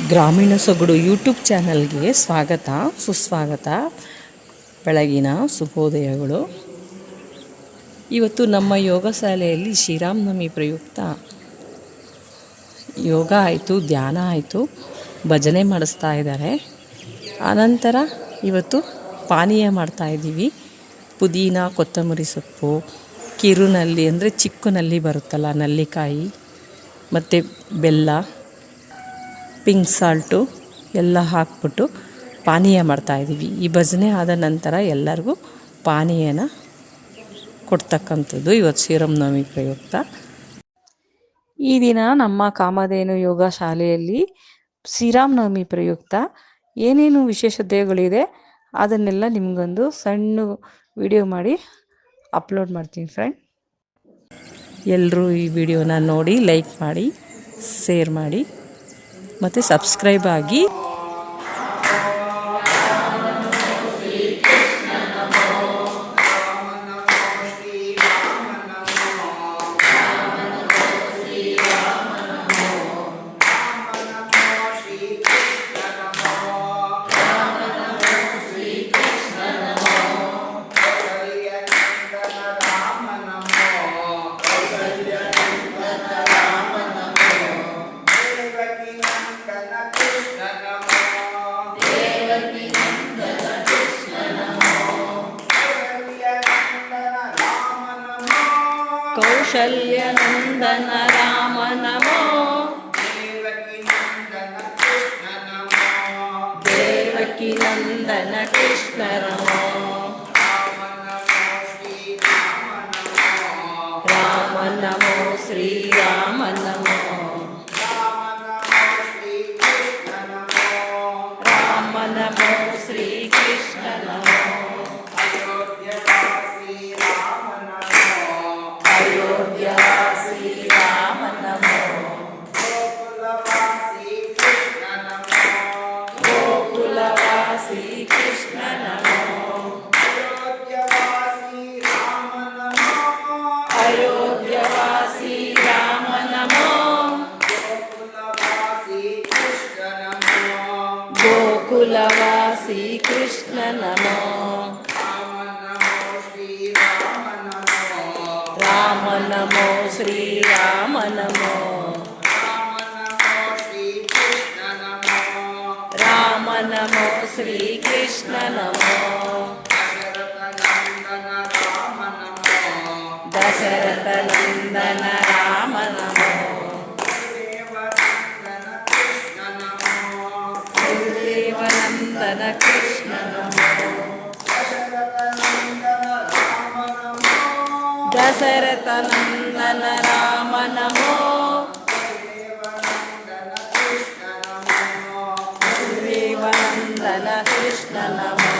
ಗ್ರಾಮೀಣ ಸೊಗಡು ಯೂಟ್ಯೂಬ್ ಚಾನಲ್ಗೆ ಸ್ವಾಗತ, ಸುಸ್ವಾಗತ. ಬೆಳಗಿನ ಶುಭೋದಯಗಳು. ಇವತ್ತು ನಮ್ಮ ಯೋಗ ಶಾಲೆಯಲ್ಲಿ ಶ್ರೀರಾಮನವಮಿ ಪ್ರಯುಕ್ತ. ಯೋಗ ಆಯಿತು, ಧ್ಯಾನ ಆಯಿತು, ಭಜನೆ ಮಾಡಿಸ್ತಾ ಇದ್ದಾರೆ. ಆನಂತರ ಇವತ್ತು ಪಾನೀಯ ಮಾಡ್ತಾ ಇದ್ದೀವಿ. ಪುದೀನ, ಕೊತ್ತಂಬರಿ ಸೊಪ್ಪು ಕಿರುನಲ್ಲಿ ಅಂದರೆ ಚಿಕ್ಕನಲ್ಲಿ ಬರುತ್ತಲ್ಲ, ನಲ್ಲಿಕಾಯಿ, ಮತ್ತು ಬೆಲ್ಲ. ಪಿಂಕ್ ಸಾಲ್ಟು ಎಲ್ಲ ಹಾಕ್ಬಿಟ್ಟು ಪಾನೀಯ ಮಾಡ್ತಾಯಿದ್ದೀವಿ ಈ ಭಜನೆ ಆದ ನಂತರ ಎಲ್ಲರಿಗೂ ಪಾನೀಯನ ಕೊಡ್ತಕ್ಕಂಥದ್ದು ಇವತ್ತು ಶ್ರೀರಾಮನವಮಿ ಪ್ರಯುಕ್ತ. ಈ ದಿನ ನಮ್ಮ ಕಾಮಧೇನು ಯೋಗ ಶಾಲೆಯಲ್ಲಿ ಶ್ರೀರಾಮನವಮಿ ಪ್ರಯುಕ್ತ. ಏನೇನು ವಿಶೇಷತೆಗಳಿದೆ ಅದನ್ನೆಲ್ಲ ನಿಮಗೊಂದು ಸಣ್ಣ ವಿಡಿಯೋ ಮಾಡಿ ಅಪ್ಲೋಡ್ ಮಾಡ್ತೀನಿ ಫ್ರೆಂಡ್. ಎಲ್ಲರೂ ಈ ವಿಡಿಯೋನ ನೋಡಿ ಲೈಕ್ ಮಾಡಿ ಶೇರ್ ಮಾಡಿ. ಮತ್ತು ಸಬ್ಸ್ಕ್ರೈಬ್ ಆಗಿ ದೇವಕಿ ನಂದನ ರಾಮ ನಮೋ ಶ್ರೀರಾಮ ನಮೋ ರಾಮ ನಮೋ ಶ್ರೀಕೃಷ್ಣ ನಮೋ ದಶರಥ ನಂದನ ರಾಮ ನಮೋ ದೇವನಂದನ ಕೃಷ್ಣ ದಶರಥ ನಂದನ ರಾಮ ನಮೋ. ದೇವನಂದನ ಕೃಷ್ಣ ನಮೋ.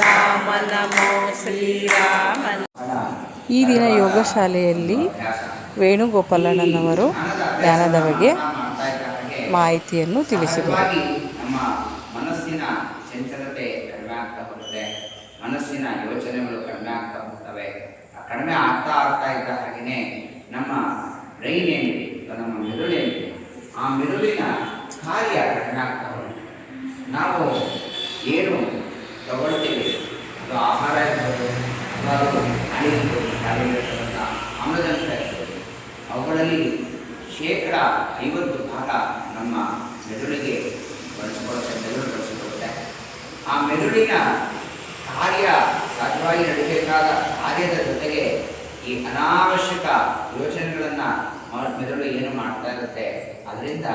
ರಾಮ ಈ ದಿನ ಯೋಗ ಶಾಲೆಯಲ್ಲಿ ವೇಣುಗೋಪಾಲಣ್ಣನವರು ಧ್ಯಾನದ ಬಗ್ಗೆ ಮಾಹಿತಿಯನ್ನು ತಿಳಿಸಿದರು ಸಹಜವಾಗಿ ನಮ್ಮ ಮನಸ್ಸಿನ ಚಂಚಲತೆ ಕಡಿಮೆ ಆಗ್ತಾ ಹೋಗುತ್ತೆ ಮನಸ್ಸಿನ ಯೋಚನೆಗಳು ಕಡಿಮೆ ಆಗ್ತಾ ಹೋಗ್ತವೆ ಆ ಕಡಿಮೆ ಆಗ್ತಾ ಆಗ್ತಾ ಇದ್ದ ಹಾಗೆಯೇ ನಮ್ಮ ಬ್ರೈನ್ ಏನಿದೆ ನಮ್ಮ ಮೆದುಳು ಏನಿದೆ ಆ ಮೆದುಳಿನ ಕಾರ್ಯ ಕಡಿಮೆ ಆಗ್ತಾ ಹೋಗುತ್ತೆ ನಾವು ಏನು ತಗೊಳ್ತೀವಿ? ಅದು ಆಹಾರ ಇರ್ಬೋದು, ಅಥವಾ ಗಾಳಿ ಇರ್ಬೋದು ಆಮ್ಲಜನಕ ಇರ್ಬೋದು. ಅವುಗಳಲ್ಲಿ ಶೇಕಡ ಐವತ್ತು ಭಾಗ ನಮ್ಮ ಮೆದುಳಿಗೆ ಬಳಸಿಕೊಳ್ಳುತ್ತೆ, ಮೆದುಳು ಬಳಸಿಕೊಳ್ಳುತ್ತೆ. ಆ ಮೆದುಳಿನ ಕಾರ್ಯ ಸಹಜವಾಗಿ ನಡೀಬೇಕಾದ ಕಾರ್ಯದ ಜೊತೆಗೆ ಈ ಅನಾವಶ್ಯಕ ಯೋಚನೆಗಳನ್ನು ಮೆದುಳು ಏನು ಮಾಡ್ತಾ ಇರುತ್ತೆ? ಅದರಿಂದ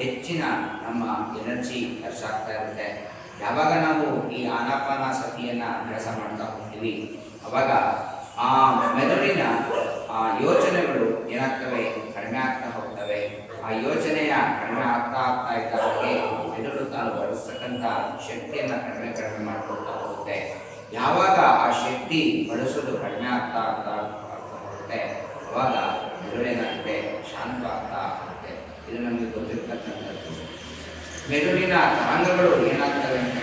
ಹೆಚ್ಚಿನ ನಮ್ಮ ಎನರ್ಜಿ ಖರ್ಚಾಗ್ತಾ ಇರುತ್ತೆ. ಯಾವಾಗ ನಾವು ಈ ಆನಾಪಾನಾಸತಿಯನ್ನು ಅಭ್ಯಾಸ ಮಾಡ್ತಾ ಹೋಗ್ತೀವಿ, ಅವಾಗ ಆ ಮೆದುಳಿನ ಆ ಯೋಚನೆಗಳು ಏನಾಗ್ತವೆ? ಕಡಿಮೆ ಆಗ್ತಾ ಹೋಗ್ತವೆ. ಆ ಯೋಚನೆಯ ಕಡಿಮೆ ಆಗ್ತಾ ಆಗ್ತಾ ಇದ್ದ ಹಾಗೆ ಮೆದುಳು ತಾನು ಬಳಸ್ತಕ್ಕಂಥ ಶಕ್ತಿಯನ್ನು ಕಡಿಮೆ ಕಡಿಮೆ ಮಾಡ್ಕೊಳ್ತಾ ಹೋಗುತ್ತೆ. ಯಾವಾಗ ಆ ಶಕ್ತಿ ಬಳಸೋದು ಕಡಿಮೆ ಆಗ್ತಾ ಆಗ್ತಾ ಹೋಗುತ್ತೆ ಅವಾಗ ಮೆದುಳೇನಾಗುತ್ತೆ ಶಾಂತ ಆಗ್ತಾ ಹೋಗುತ್ತೆ ಇದು ನಮಗೆ ಗೊತ್ತಿರ್ತಕ್ಕಂಥದ್ದು. ಮೆದುಳಿನ ತರಂಗಗಳು ಏನಾಗ್ತವೆ ಅಂತ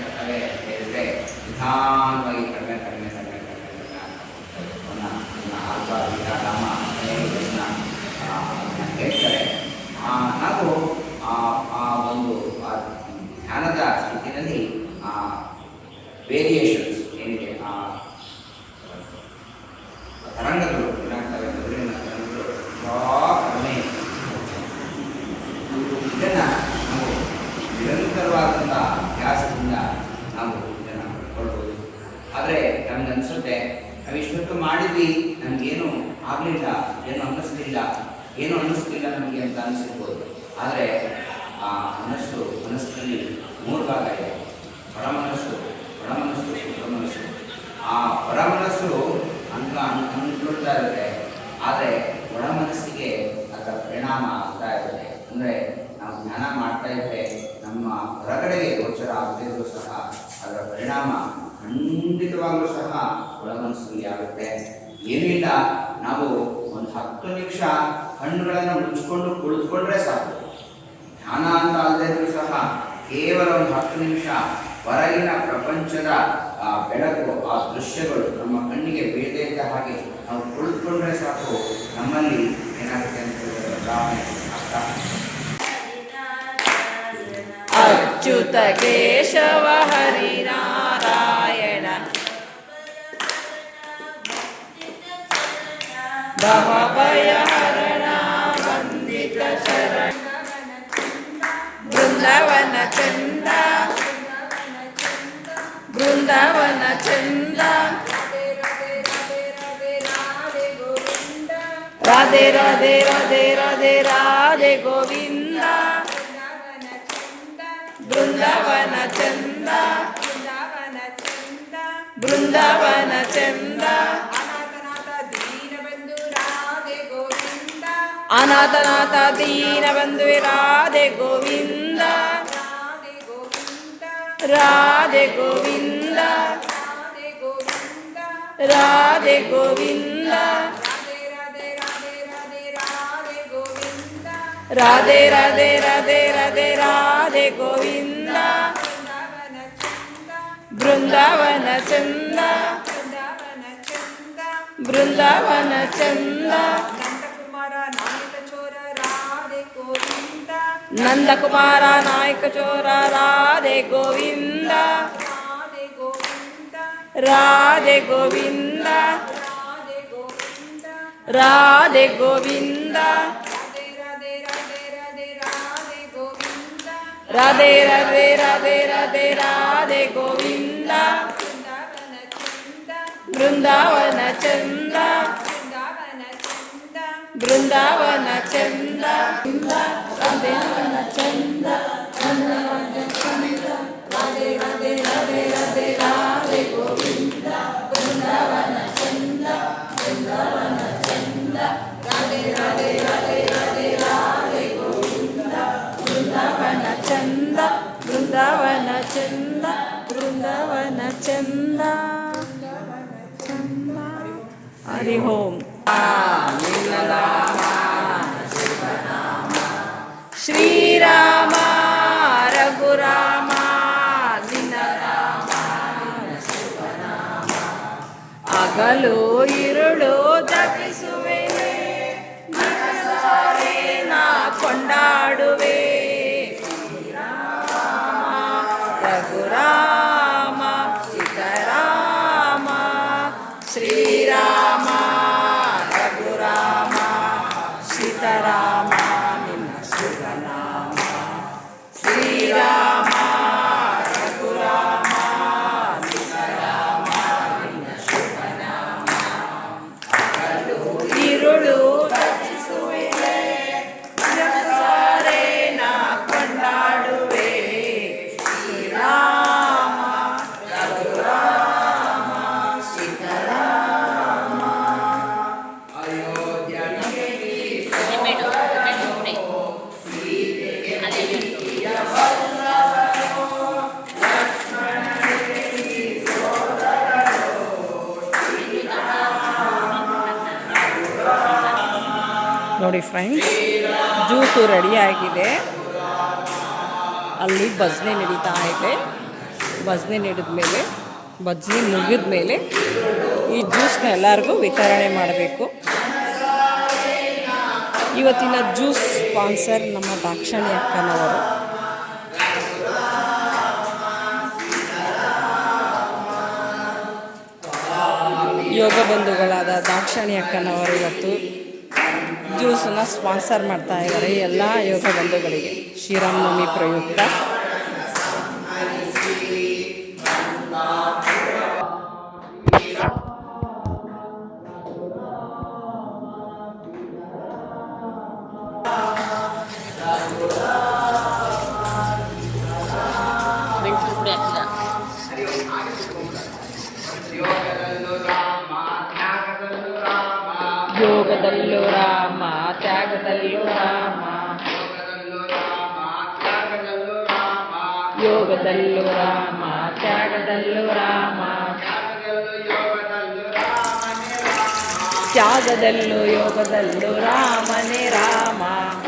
ಹೇಳಿದ್ರೆ ನಿಧಾನವಾಗಿ ಕಡಿಮೆ ಕಡಿಮೆ ಕಡಿಮೆ ಕಡಿಮೆ ಕಡಿಮೆ ಆಗ್ತಾ ಹೋಗ್ತವೆ ಅವನ್ನ ಅವನ್ನ ಆಲ್ಫಾ ಬೀಟಾ ಗಾಮಾ ಅನೇಕನ್ನ, ಆ, ಅವನ್ನ ಏನು ಅನ್ನಿಸ್ಲಿಲ್ಲ ಏನು ಅನ್ನಿಸ್ಲಿಲ್ಲ ನಮಗೆ ಅಂತ ಅನಿಸಿರ್ಬೋದು ಆದರೆ ಆ ಮನಸ್ಸು ಮನಸ್ಸಿನಲ್ಲಿ ಮೂರು ಭಾಗ ಇದೆ ಹೊರ ಮನಸ್ಸು ಒಳ ಮನಸ್ಸು ಸುಪ್ರ ಮನಸ್ಸು ಆ ಹೊರ ಮನಸ್ಸು ಅಂತ ಇರುತ್ತೆ. ಆದರೆ ಒಳ ಮನಸ್ಸಿಗೆ ಅದರ ಪರಿಣಾಮ ಆಗ್ತಾ ಇರುತ್ತೆ. ಅಂದರೆ ನಾವು ಜ್ಞಾನ ಮಾಡ್ತಾ ಇದ್ರೆ ನಮ್ಮ ಹೊರಗಡೆಗೆ ಗೋಚರ ಆಗದಿದ್ರೂ ಸಹ ಅದರ ಪರಿಣಾಮ ಖಂಡಿತವಾಗಲೂ ಸಹ ಒಳ ಮನಸ್ಸಿಗೆ ಆಗುತ್ತೆ. ಏನಿಲ್ಲ, ನಾವು ಒಂದು ಹತ್ತು ನಿಮಿಷ ಕಣ್ಣುಗಳನ್ನು ಮುಚ್ಕೊಂಡು ಕುಳಿತುಕೊಂಡ್ರೆ ಸಾಕು. ಧ್ಯಾನ ಅಂತ ಅಲ್ಲದಿದ್ರೂ ಸಹ ಕೇವಲ ಒಂದು ಹತ್ತು ನಿಮಿಷ ಹೊರಗಿನ ಪ್ರಪಂಚದ ಆ ಬೆಳಕು, ಆ ದೃಶ್ಯಗಳು ನಮ್ಮ ಕಣ್ಣಿಗೆ ಬೀಳದೇ ಇದ್ದ ಹಾಗೆ ನಾವು ಕುಳಿತುಕೊಂಡ್ರೆ ಸಾಕು. ನಮ್ಮಲ್ಲಿ ಏನಾಗುತ್ತೆ ಅಂತ ಭಾವನೆ ಅರ್ಥ. ಅಚ್ಯುತ ಕೇಶವ ಹರಿನಾರಾಯಣ. ಭವಭಯ ಶರಣ. ಬೃಂದಾವನ ಚಂದ. ಬೃಂದಾವನ ಚಂದ. రాధే రాధే రాధే రాధే రాధే గోవింద. బృందావన చంద. బృందావన చంద. అనాథనాథ దీనబంధు రాధే గోవింద. రాధే గోవింద. రాధే గోవింద. రాధే రాధే రాధే రాధే రాధే గోవింద. బృందావన చంద. బృందావన చంద. నందకుమార నాయక చోర రాధే గోవింద. రాధే గోవింద. రాధే గోవింద. ಗೋವಿಂದ ರಾಧೆ ರಾಧೆ ರಾಧೆ ರಾಧೆ ರಾಧೆ ಗೋವಿಂದ ಬೃಂದಾವನ ಚಂದ ಬೃಂದಾವನ ಚಂದ ಬೃಂದಾವನ ಓಂ ಶ್ರೀರಾಮ ರಘುರಾಮ ಅಗಲು ಇರುಳು ತಪ್ಪಿಸುವೆ ಕೊಂಡಾಡುವೆ. ನೋಡಿ ಫ್ರೆಂಡ್ಸ್ ಜ್ಯೂಸು ರೆಡಿಯಾಗಿದೆ ಅಲ್ಲಿ ಭಜನೆ ನಡೀತಾ ಇದೆ. ಭಜನೆ ನಡೆದ ಮೇಲೆ ಭಜನೆ ಮುಗಿದ ಮೇಲೆ ಈ ಜ್ಯೂಸ್ನ ಎಲ್ಲರಿಗೂ ವಿತರಣೆ ಮಾಡಬೇಕು. ಇವತ್ತಿನ ಜ್ಯೂಸ್ ಸ್ಪಾನ್ಸರ್ ನಮ್ಮ ದಾಕ್ಷಾಣಿ ಅಕ್ಕನವರು. ಯೋಗ ಬಂಧುಗಳಾದ ದಾಕ್ಷಾಣಿ ಅಕ್ಕನವರು ಇವತ್ತು ಜ್ಯೂಸನ್ನು ಸ್ಪಾನ್ಸರ್ ಮಾಡ್ತಾ ಇದ್ದಾರೆ ಎಲ್ಲ ಯೋಗ ಬಂಧುಗಳಿಗೆ. ಶ್ರೀರಾಮನವಮಿ ಪ್ರಯುಕ್ತ. ಯೋಗದಲ್ಲೂ ರಾಮ ತ್ಯಾಗದಲ್ಲೂ ರಾಮ ತ್ಯಾಗದಲ್ಲೂ ಯೋಗದಲ್ಲೂ ರಾಮನೇ ರಾಮ ರಾಮ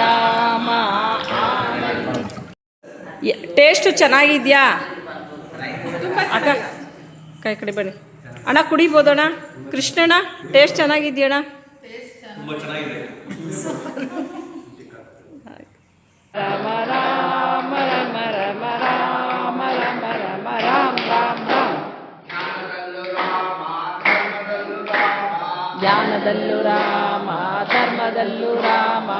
ರಾಮ. ಟೇಸ್ಟ್ ಚೆನ್ನಾಗಿದ್ಯಾ? ಅಕ್ಕ ಕೈ ಕಡೆ ಬನ್ನಿ. ಅಣ್ಣ ಕುಡಿಬೋದಣ್ಣ? ಕೃಷ್ಣಣ್ಣ ಟೇಸ್ಟ್ ಚೆನ್ನಾಗಿದ್ಯಣ್ಣ? ತುಂಬ ಚೆನ್ನಾಗಿದೆ. ರಾಮ ರಾಮ ಮರ ರಮ ರಾಮ ರಮ ರಮ ರಾಮ ರಾಮ. ರಾಮ ಜ್ಞಾನದಲ್ಲೂ ರಾಮ. ಧರ್ಮದಲ್ಲೂ ರಾಮ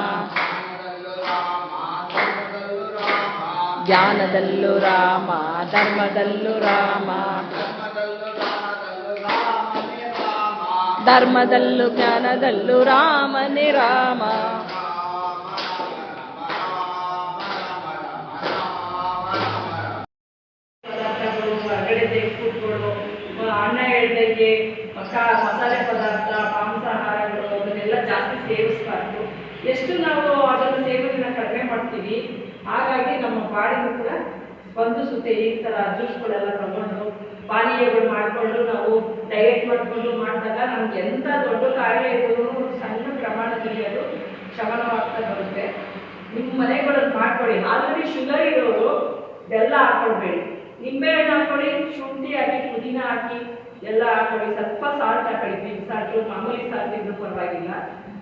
ಜ್ಞಾನದಲ್ಲೂ ರಾಮ ಧರ್ಮದಲ್ಲೂ ರಾಮ ಧರ್ಮದಲ್ಲೂ ಜ್ಞಾನದಲ್ಲೂ ರಾಮನೇ ರಾಮ ಎಷ್ಟು ನಾವು ಅದನ್ನು ಸೇವನೆನ ಕಡಿಮೆ ಮಾಡ್ತೀವಿ, ಹಾಗಾಗಿ ನಮ್ಮ ಬಾಡಿಗೂ ಕೂಡ ಸ್ಪಂದಿಸುತ್ತೆ ಈ ಥರ ಜ್ಯೂಸ್ಗಳೆಲ್ಲ ತಗೊಂಡು, ಪಾನೀಯಗಳು ಮಾಡಿಕೊಂಡು ನಾವು ಡಯಟ್ ಮಾಡಿಕೊಂಡು ಮಾಡಿದಾಗ ನಮ್ಗೆ ಎಂಥ ದೊಡ್ಡ ಕಾರ್ಯ ಇದ್ರೂ ಸಣ್ಣ ಪ್ರಮಾಣದಲ್ಲಿ ಅದು ಶಮನವಾಗ್ತಾ ಬರುತ್ತೆ. ನಿಮ್ಮ ಮನೆಗಳಲ್ಲಿ ಮಾಡ್ಕೊಳ್ಳಿ. ಆಲ್ರೆಡಿ ಶುಗರ್ ಇರೋರು ಬೆಲ್ಲ ಹಾಕೊಳ್ಬೇಡಿ. ನಿಂಬೆಹಣ್ಣು ಹಾಕೊಳ್ಳಿ ಶುಂಠಿ ಹಾಕಿ, ಪುದೀನ ಹಾಕಿ, ಎಲ್ಲ ಹಾಕೊಳ್ಳಿ ಸ್ವಲ್ಪ ಸಾಲ್ಟ್ ಹಾಕೊಳ್ಳಿ ಬಿಗ್ ಸಾಲ್ಟು ಮಾಮೂಲಿ ಸಾಲ್ಟ್ ಇದ್ರೂ ಪರವಾಗಿಲ್ಲ.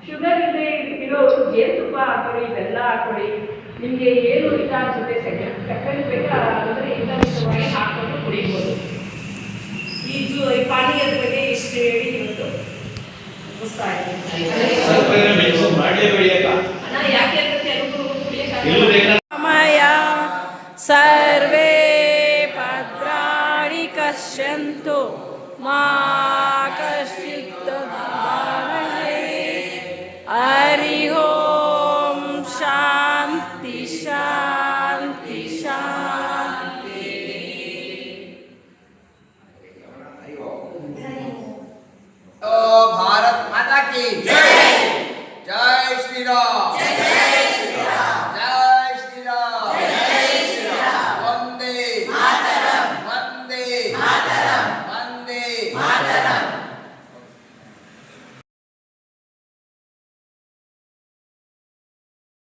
ಶುಗರ್ ಇದೆ ಇರೋರು ಜೇನುತುಪ್ಪ ಹಾಕೊಳ್ಳಿ ಬೆಲ್ಲ ಹಾಕೊಳ್ಳಿ ನಿಮಗೆ ಏನು ಇಷ್ಟ ಅನ್ಸುತ್ತೆ ಸೆಕೆಂಡ್ ಸಕ್ಕರೆ ಬೇಕಾ ಅಂದರೆ ಹಿತಮಿತವಾಗಿ ಹಾಕೊಂಡು ಕುಡಿಬೋದು. ಇದು ಈ ಪಾನೀಯದ ಬಗ್ಗೆ ಇಷ್ಟು ಹೇಳಿ ಇವತ್ತು ಮುಗಿಸ್ತಾ ಇದ್ದೀನಿ. ಸಕ್ಕರೆ ಯಾಕೆ ಅಂತ ಕೆಲವರು ಕುಡಿಯೋಕ್ಕಾಗಲ್ಲ.